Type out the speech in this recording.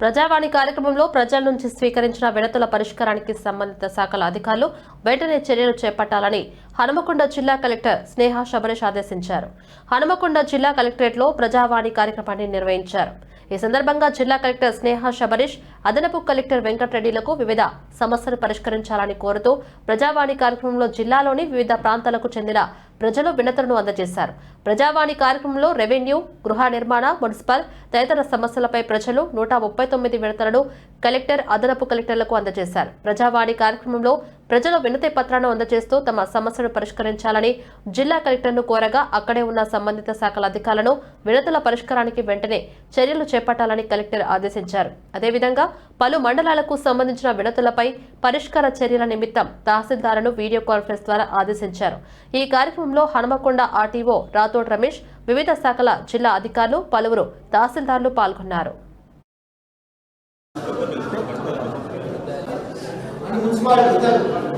ప్రజావాణి కార్యక్రమంలో ప్రజల నుంచి స్వీకరించిన వినతుల పరిష్కారానికి సంబంధిత శాఖల అధికారులు వెంటనే చర్యలు చేపట్టాలని హనుమకొండ జిల్లా కలెక్టర్ స్నేహ శబరేష్ ఆదేశించారు. హనుమకొండ జిల్లా కలెక్టరేట్లో ప్రజావాణి కార్యక్రమాన్ని నిర్వహించారు. ఈ సందర్భంగా జిల్లా కలెక్టర్ స్నేహ శబరీష్ అదనపు కలెక్టర్ వెంకటరెడ్డిలకు వివిధ సమస్యలు పరిష్కరించాలని కోరుతూ ప్రజావాణి కార్యక్రమంలో జిల్లాలోని వివిధ ప్రాంతాలకు చెందిన ప్రజలు వినతులను అందజేశారు. ప్రజావాణి కార్యక్రమంలో రెవెన్యూ గృహ నిర్మాణ మున్సిపల్ తదితర సమస్యలపై ప్రజలు నూట ముప్పై తొమ్మిది విడతలను కలెక్టర్ అదనపు కలెక్టర్లకు అందజేశారు. ప్రజావాణి కార్యక్రమంలో ప్రజలు వినతి పత్రాలను అందజేస్తూ తమ సమస్యను పరిష్కరించాలని జిల్లా కలెక్టర్ను కోరగా అక్కడే ఉన్న సంబంధిత శాఖల అధికారులను వినతుల పరిష్కారానికి వెంటనే చర్యలు చేపట్టాలని కలెక్టర్ ఆదేశించారు. అదేవిధంగా పలు మండలాలకు సంబంధించిన వినతులపై పరిష్కార చర్యల నిమిత్తం తహసీల్దార్ను వీడియో కాన్ఫరెన్స్ ద్వారా ఆదేశించారు. ఈ కార్యక్రమంలో హనుమకొండ ఆర్టీఓ రాథోడ్ రమేష్ వివిధ శాఖల జిల్లా అధికారులు పలువురు తహసీల్దారులు పాల్గొన్నారు. మున్సిపాలిటీ